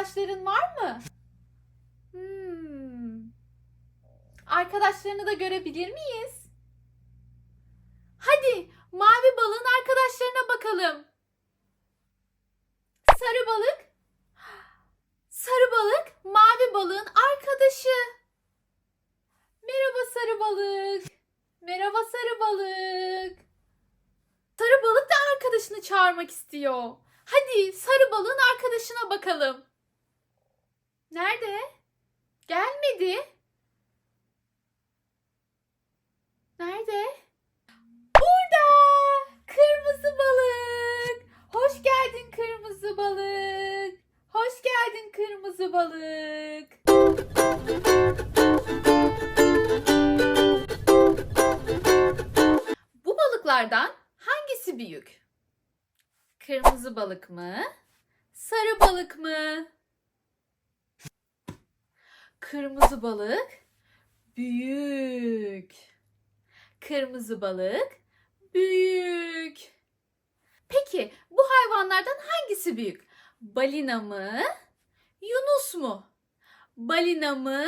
arkadaşların var mı? Hmm. Arkadaşlarını da görebilir miyiz? Hadi mavi balığın arkadaşlarına bakalım. Sarı balık. Sarı balık mavi balığın arkadaşı. Merhaba sarı balık. Merhaba sarı balık. Sarı balık da arkadaşını çağırmak istiyor. Hadi sarı balığın arkadaşına bakalım. Nerede? Gelmedi. Nerede? Burada. Kırmızı balık. Hoş geldin kırmızı balık. Hoş geldin kırmızı balık. Bu balıklardan hangisi büyük? Kırmızı balık mı? Sarı balık mı? Kırmızı balık büyük. Kırmızı balık büyük. Peki bu hayvanlardan hangisi büyük? Balina mı? Yunus mu? Balina mı?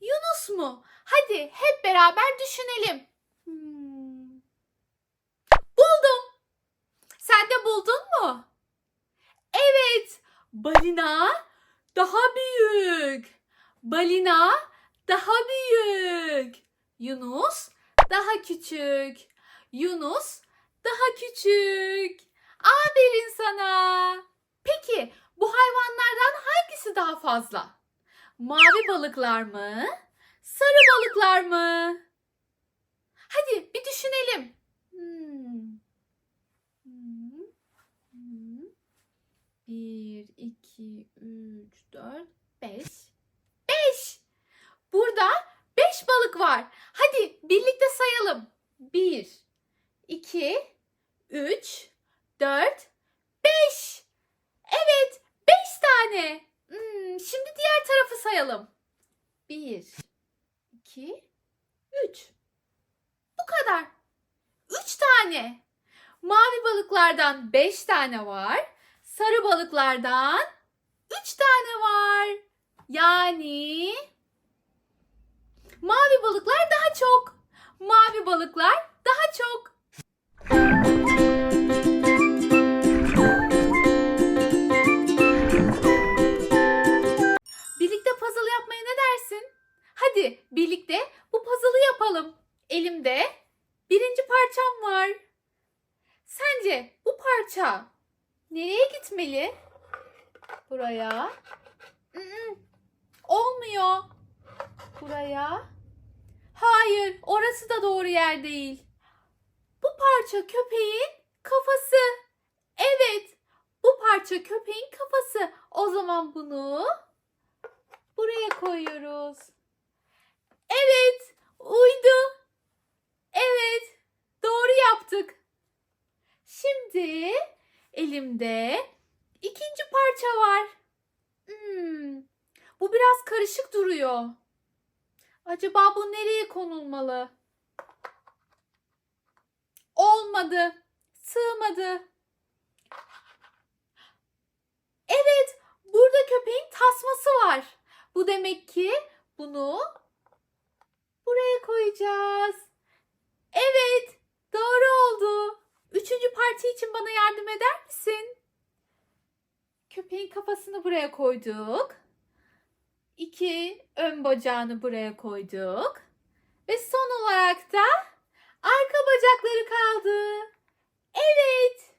Yunus mu? Hadi hep beraber düşünelim. Hmm. Buldum. Sen de buldun mu? Evet. Balina daha büyük. Balina daha büyük. Yunus daha küçük. Yunus daha küçük. Aferin sana. Peki bu hayvanlardan hangisi daha fazla? Mavi balıklar mı? Sarı balıklar mı? Hadi bir düşünelim. Hmm. Hmm. Hmm. Bir, iki, üç, dört, beş. Burada beş balık var. Hadi birlikte sayalım. Bir, iki, üç, dört, beş. Evet, beş tane. Hmm, şimdi diğer tarafı sayalım. Bir, iki, üç. Bu kadar. Üç tane. Mavi balıklardan beş tane var. Sarı balıklardan üç tane var. Yani mavi balıklar daha çok. Mavi balıklar daha çok. Birlikte puzzle yapmaya ne dersin? Hadi birlikte bu puzzle'ı yapalım. Elimde birinci parçam var. Sence bu parça nereye gitmeli? Buraya. Olmuyor. Buraya. Hayır, orası da doğru yer değil. Bu parça köpeğin kafası. Evet, bu parça köpeğin kafası. O zaman bunu buraya koyuyoruz. Evet, uydu. Evet, doğru yaptık. Şimdi elimde ikinci parça var. Hmm, bu biraz karışık duruyor. Acaba bu nereye konulmalı? Olmadı. Sığmadı. Evet, burada köpeğin tasması var. Bu demek ki bunu buraya koyacağız. Evet, doğru oldu. Üçüncü parça için bana yardım eder misin? Köpeğin kafasını buraya koyduk. İki ön bacağını buraya koyduk. Ve son olarak da arka bacakları kaldı. Evet.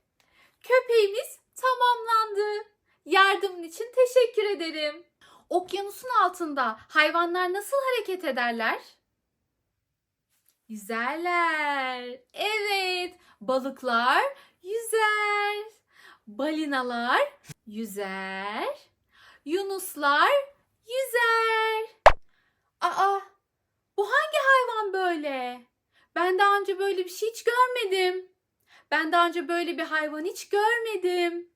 Köpeğimiz tamamlandı. Yardımın için teşekkür ederim. Okyanusun altında hayvanlar nasıl hareket ederler? Yüzerler. Evet. Balıklar yüzer. Balinalar yüzer. Yunuslar yüzer. Aa, bu hangi hayvan böyle? Ben daha önce böyle bir şey hiç görmedim. Ben daha önce böyle bir hayvan hiç görmedim.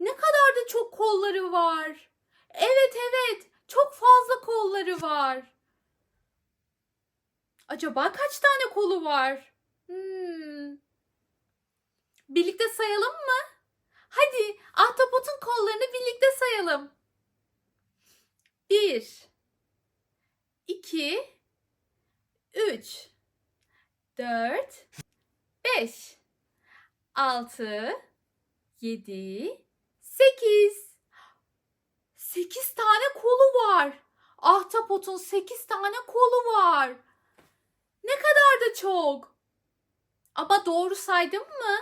Ne kadar da çok kolları var. Evet evet, çok fazla kolları var. Acaba kaç tane kolu var? Hmm. Birlikte sayalım mı? Hadi ahtapotun kollarını birlikte sayalım. Bir, iki, üç, dört, beş, altı, yedi, sekiz. Sekiz tane kolu var. Ahtapotun sekiz tane kolu var. Ne kadar da çok. Ama doğru saydım mı?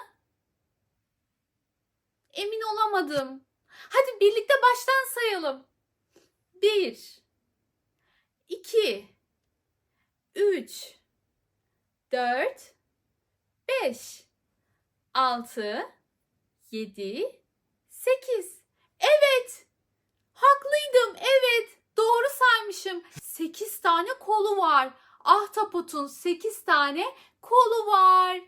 Emin olamadım. Hadi birlikte baştan sayalım. Bir, iki, üç, dört, beş, altı, yedi, sekiz. Evet. Haklıydım. Evet. Doğru saymışım. Sekiz tane kolu var. Ahtapotun sekiz tane kolu var.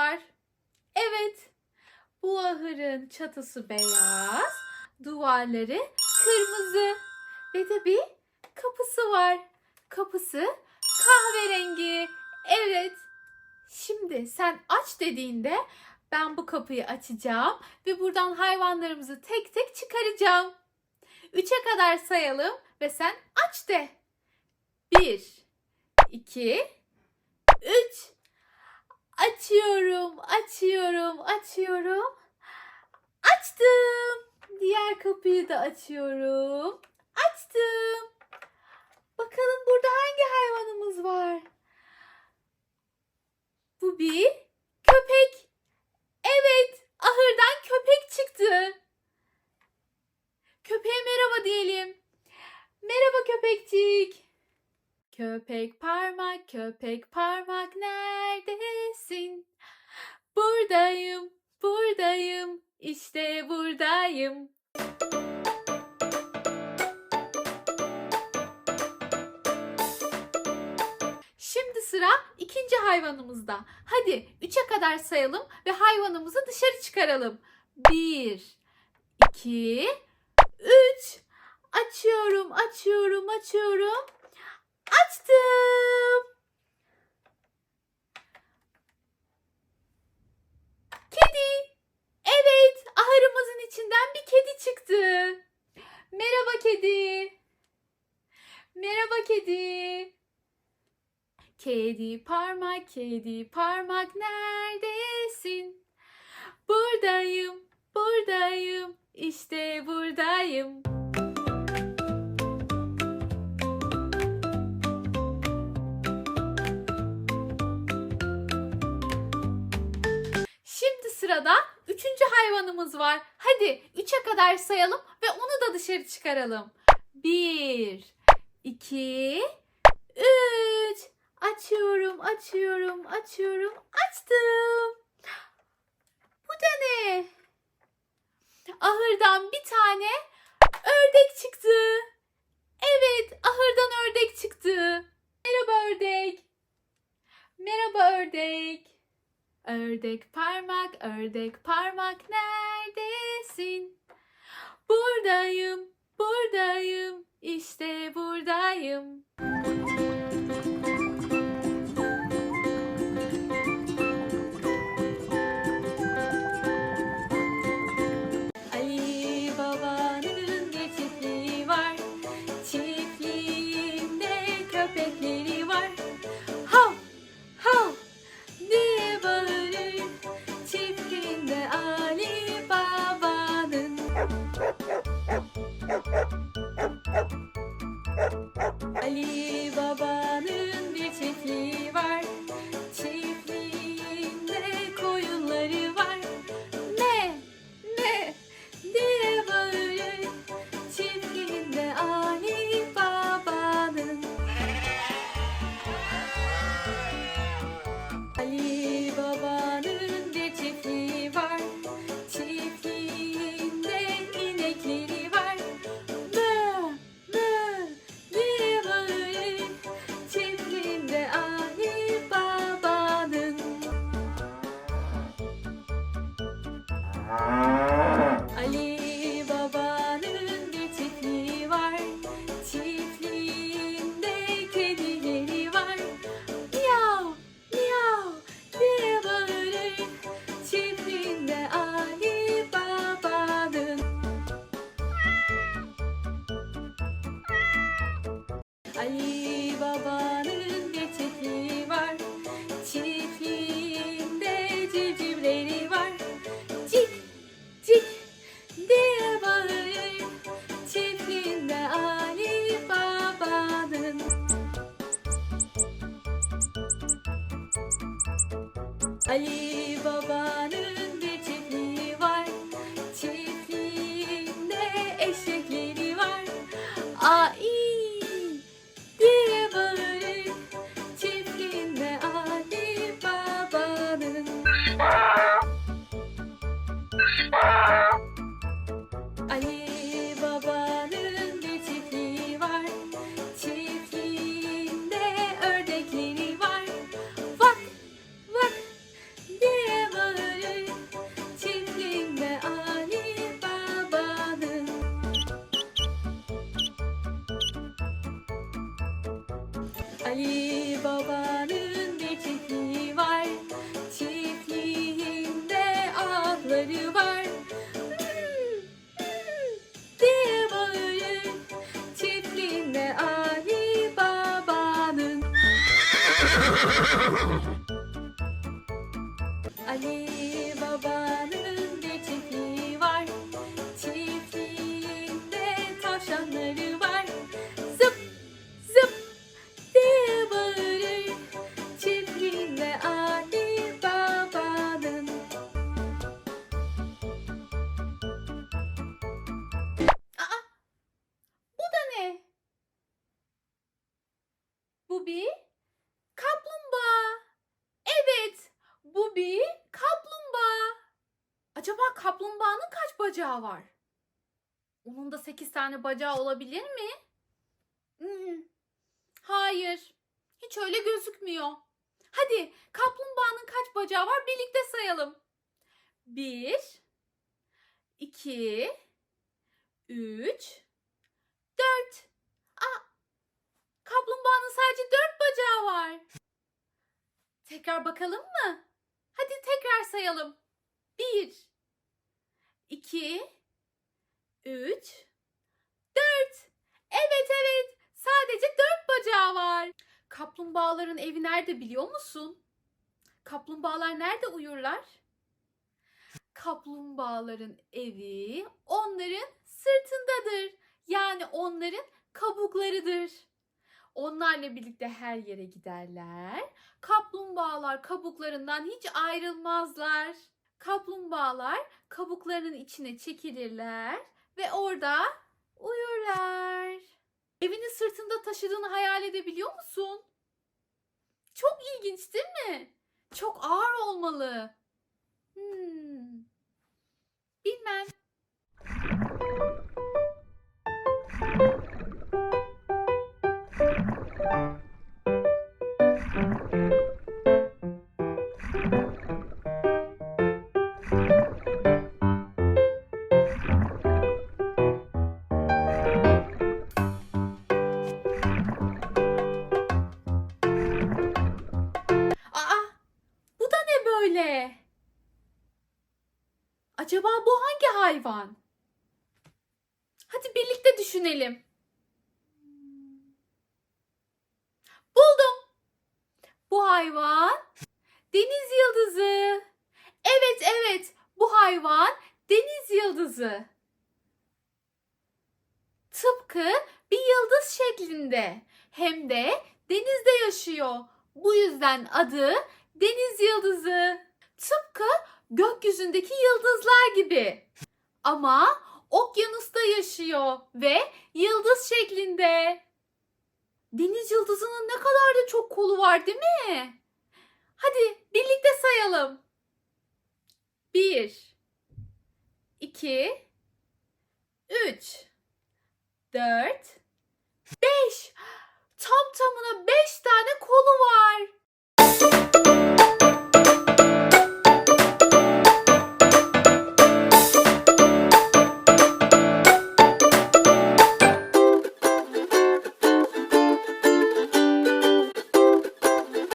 Uyuyorlar. Evet. Bu ahırın çatısı beyaz, duvarları kırmızı ve de bir kapısı var. Kapısı kahverengi. Evet. Şimdi sen aç dediğinde ben bu kapıyı açacağım ve buradan hayvanlarımızı tek tek çıkaracağım. Üçe kadar sayalım ve sen aç de. Bir, iki, üç. Açıyorum, açıyorum, açıyorum. Açtım. Diğer kapıyı da açıyorum. Açtım. Bakalım burada hangi hayvanımız var? Bu bir köpek. Evet, ahırdan köpek çıktı. Köpeğe merhaba diyelim. Merhaba köpekçik. Köpek parmak, köpek parmak sıra ikinci hayvanımızda. Hadi üçe kadar sayalım ve hayvanımızı dışarı çıkaralım. Bir, iki, üç. Açıyorum, açıyorum, açıyorum. Açtım. Kedi. Evet, ahırımızın içinden bir kedi çıktı. Merhaba kedi. Merhaba kedi. Kedi parmak, kedi parmak neredesin? Buradayım, buradayım, işte buradayım. Şimdi sırada üçüncü hayvanımız var. Hadi üçe kadar sayalım ve onu da dışarı çıkaralım. Bir, iki, üç. Açıyorum, açıyorum, açıyorum. Açtım. Bu da ne? Ahırdan bir tane ördek çıktı. Evet, ahırdan ördek çıktı. Merhaba ördek. Merhaba ördek. Ördek parmak, ördek parmak neredesin? Buradayım, buradayım, işte Ali Baba'nın bir çiftliği var. Ali Baba'nın Acaba kaplumbağanın kaç bacağı var? Onun da 8 tane bacağı olabilir mi? Hmm, Hayır. Hiç öyle gözükmüyor. Hadi kaplumbağanın kaç bacağı var birlikte sayalım. 1 2 3 4 Aa, kaplumbağanın sadece 4 bacağı var. Tekrar bakalım mı? Hadi tekrar sayalım. 1 2 3 4 Evet evet. Sadece 4 bacağı var. Kaplumbağaların evi nerede biliyor musun? Kaplumbağalar nerede uyurlar? Kaplumbağaların evi onların sırtındadır. Yani onların kabuklarıdır. Onlarla birlikte her yere giderler. Kaplumbağalar kabuklarından hiç ayrılmazlar. Kaplumbağalar kabuklarının içine çekilirler ve orada uyurlar. Evini sırtında taşıdığını hayal edebiliyor musun? Çok ilginç değil mi? Çok ağır olmalı. Hmm. Bilmem. Acaba bu hangi hayvan? Hadi birlikte düşünelim. Buldum. Bu hayvan deniz yıldızı. Evet evet bu hayvan deniz yıldızı. Tıpkı bir yıldız şeklinde. Hem de denizde yaşıyor. Bu yüzden adı deniz yıldızı. Tıpkı gökyüzündeki yıldızlar gibi. Ama okyanusta yaşıyor ve yıldız şeklinde. Deniz yıldızının ne kadar da çok kolu var değil mi? Hadi birlikte sayalım. 1 2 3 4 5 Tam tamına